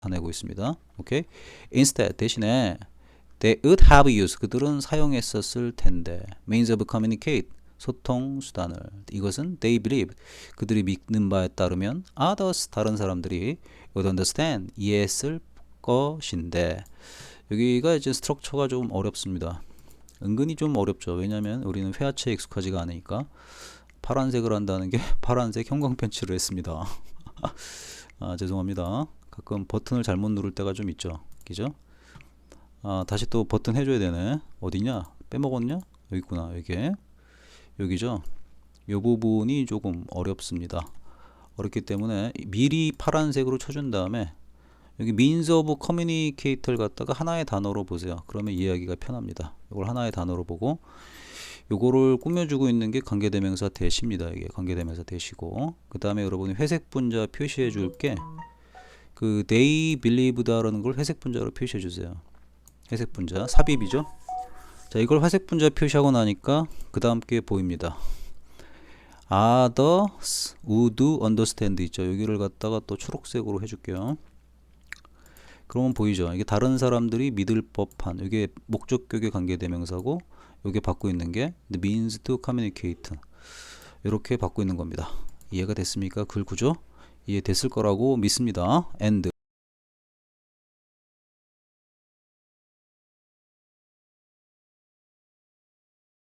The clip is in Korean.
나타내고 있습니다. 오케이. Instead 대신에 they would have used 그들은 사용했었을 텐데 means of communicate 소통 수단을 이것은 they believe 그들이 믿는 바에 따르면 others 다른 사람들이 would understand 이해했을 것인데 여기가 이제 스트럭처가 좀 어렵습니다. 은근히 좀 어렵죠. 왜냐하면 우리는 회화체에 익숙하지가 않으니까 파란색을 한다는 게 파란색 형광 펜치를 했습니다. 아, 죄송합니다. 가끔 버튼을 잘못 누를 때가 좀 있죠. 그죠? 아, 다시 또 버튼 해줘야 되네. 어디냐? 빼먹었냐? 여기 있구나. 여기. 여기죠. 요 부분이 조금 어렵습니다. 어렵기 때문에 미리 파란색으로 쳐준 다음에 여기 means of communicate를 갖다가 하나의 단어로 보세요. 그러면 이해하기가 편합니다. 이걸 하나의 단어로 보고 요거를 꾸며주고 있는 게 관계대명사 대시입니다. 이게 관계대명사 대시고 그 다음에 여러분이 회색 분자 표시해 줄 게 그 they believe다라는 걸 회색 분자로 표시해 주세요. 회색 분자 삽입이죠. 자 이걸 회색 분자 표시하고 나니까 그 다음 게 보입니다. others would understand 있죠. 여기를 갖다가 또 초록색으로 해줄게요. 그러면 보이죠. 이게 다른 사람들이 믿을 법한 이게 목적격의 관계 대명사고 이게 받고 있는 게 the means to communicate 이렇게 받고 있는 겁니다. 이해가 됐습니까? 글 구조 이해됐을 거라고 믿습니다. and